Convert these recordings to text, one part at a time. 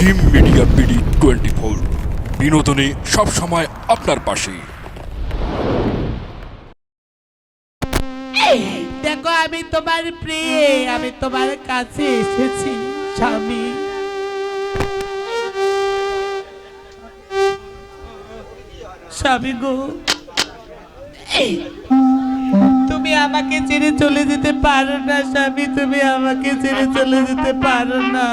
Jim media BD twenty four বিনোদনে সবসময় আপনার পাশে। দেখো, আমি তোমার প্রিয়ে, আমি তোমার কাছে এসেছি, স্বামী। স্বামী গো তুমি আমাকে ছেড়ে চলে যেতে পারো না, স্বামী, তুমি আমাকে ছেড়ে চলে যেতে পারো না।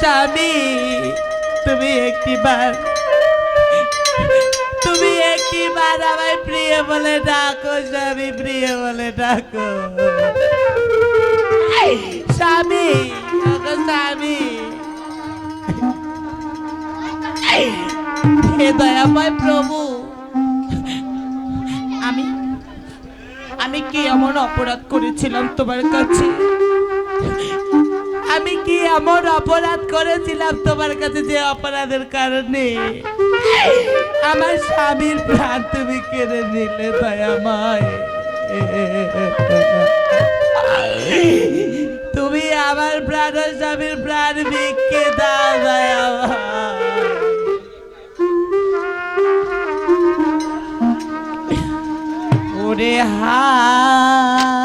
স্বামী তুমি একটিবার তুমি একটিবার আমায় প্রিয় বলে ডাকো, স্বামী, প্রিয় বলে ডাকো। স্বামী স্বামী। হে দয়াময় প্রভু, আমি আমি কি এমন অপরাধ করেছিলাম তোমার কাছে? আমি কি এমন অপরাধ করেছিলাম তোমার কাছে যে অপরাধের কারণে? আমার স্বামীর প্রাণ তুমি কেড়ে নিলে তুমি আমার প্রাণ, স্বামীর প্রাণ ভিক্ষে দাও ওরে হায়।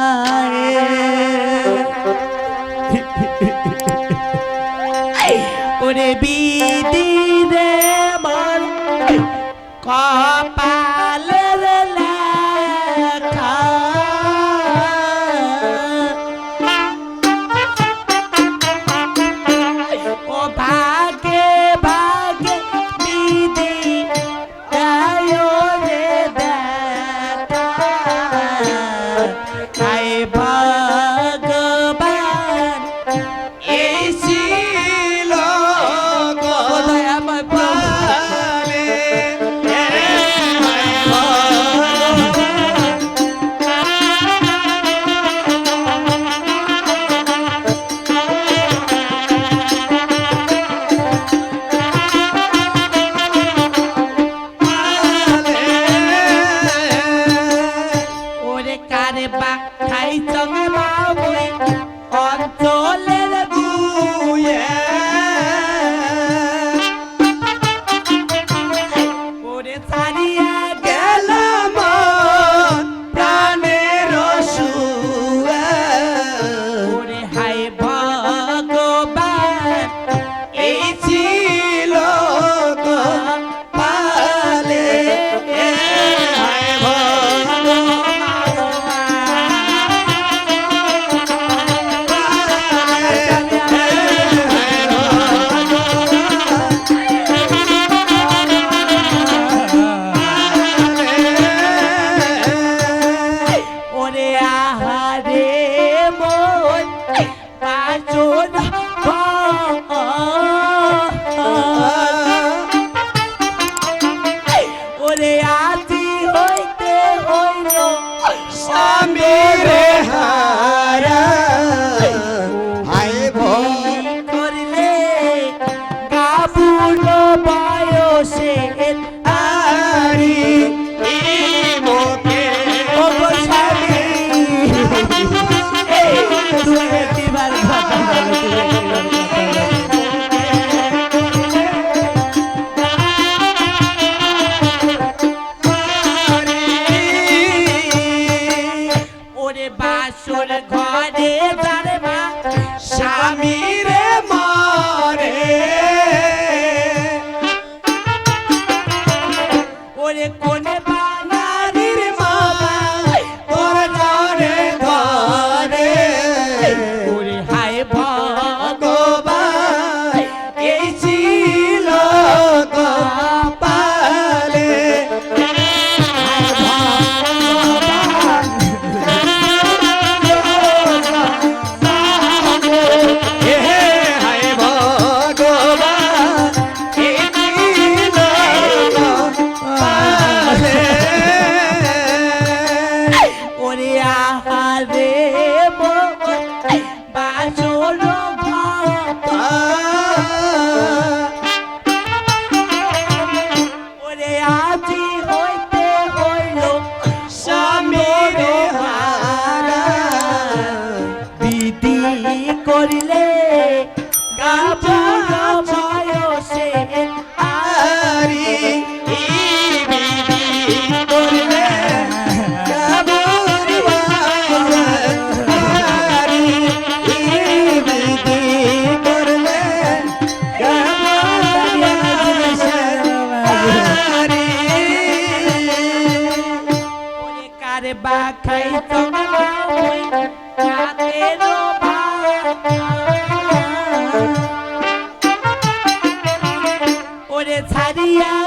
ছাড়িয়া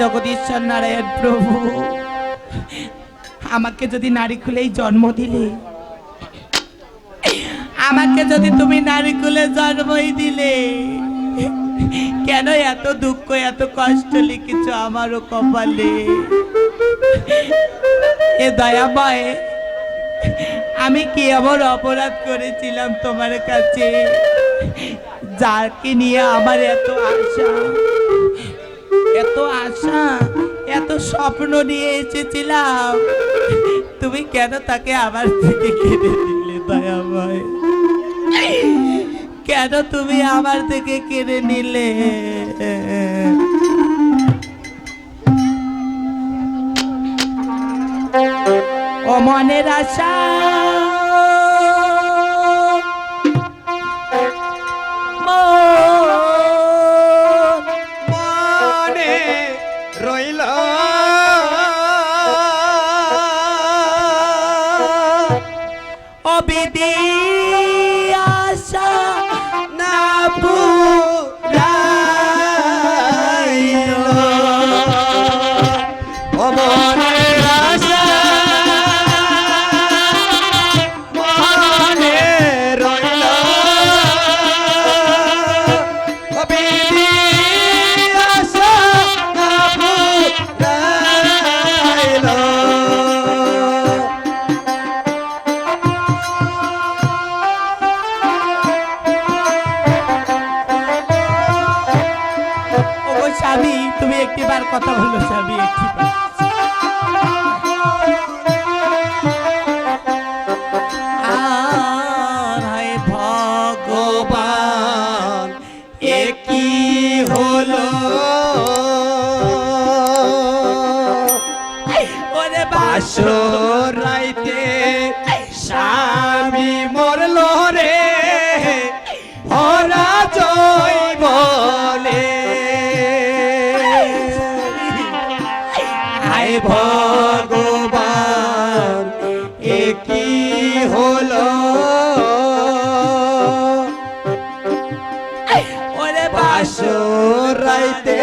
জগদীশ্বর নারায়ণ প্রভু। আমাকে যদি নারী খুলেই জন্ম দিলে, আমাকে যদি তুমি নারী খুলে জন্মই দিলে, কেন এত দুঃখ, এত কষ্ট লিখেছ আমারও কপালে? এ দয়া দয়াময়, আমি কি এমন অপরাধ করেছিলাম তোমার কাছে, যাকে নিয়ে আমার এত আশা? এত আশা, এত স্বপ্ন নিয়ে এসেছিলাম। তুমি কেন তাকে আমার থেকে কেড়ে নিলে দয়াময়? কেন তুমি আমার থেকে কেড়ে নিলে? ও মনের আশা একটিবার কথা বলল স্বামী একটিবার আর হায় ভগবান রাইতে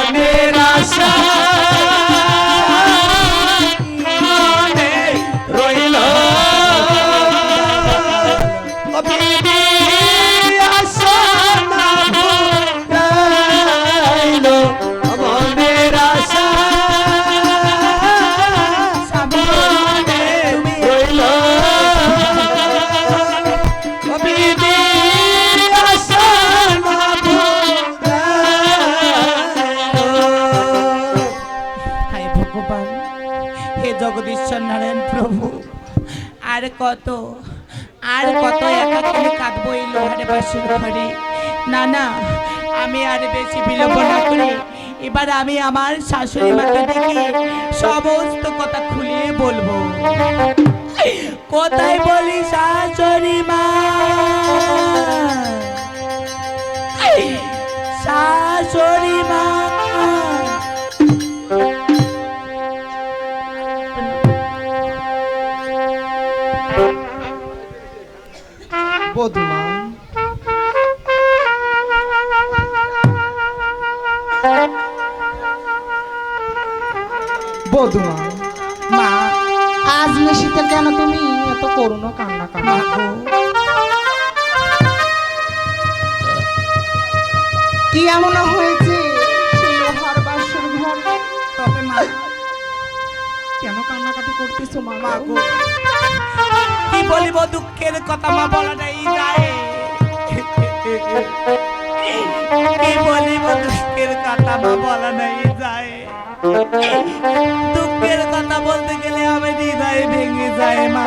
মনের আশা। কত? আর কত একা কিনে কাটবো এই লোহারে বাসের ঘরে না না, আমি আর বেশি বিলম্ব না করি এবার আমি আমার শাশুড়ি মাকে দেখে সমস্ত কথা খুলিয়ে বলব। কোথায় বলি শাশুড়ি মা? শাশুড়ি মা! বধুমা বধুমা মা, আজ নিশীতে কেন তুমি এত করুণ কান্না কান্না কি এমন হয়েছে? সেই লোহার বাসর ঘর। তবে মা, কেন কান্নাকাটি করতেছো মা গো? বলিব দুঃখের কথা মা বলা নাই যায় কি বলিব দুঃখের কথা মা বলা নাই যায় দুঃখের কথা বলতে গেলে আমি হৃদয় ভেঙে যায় মা।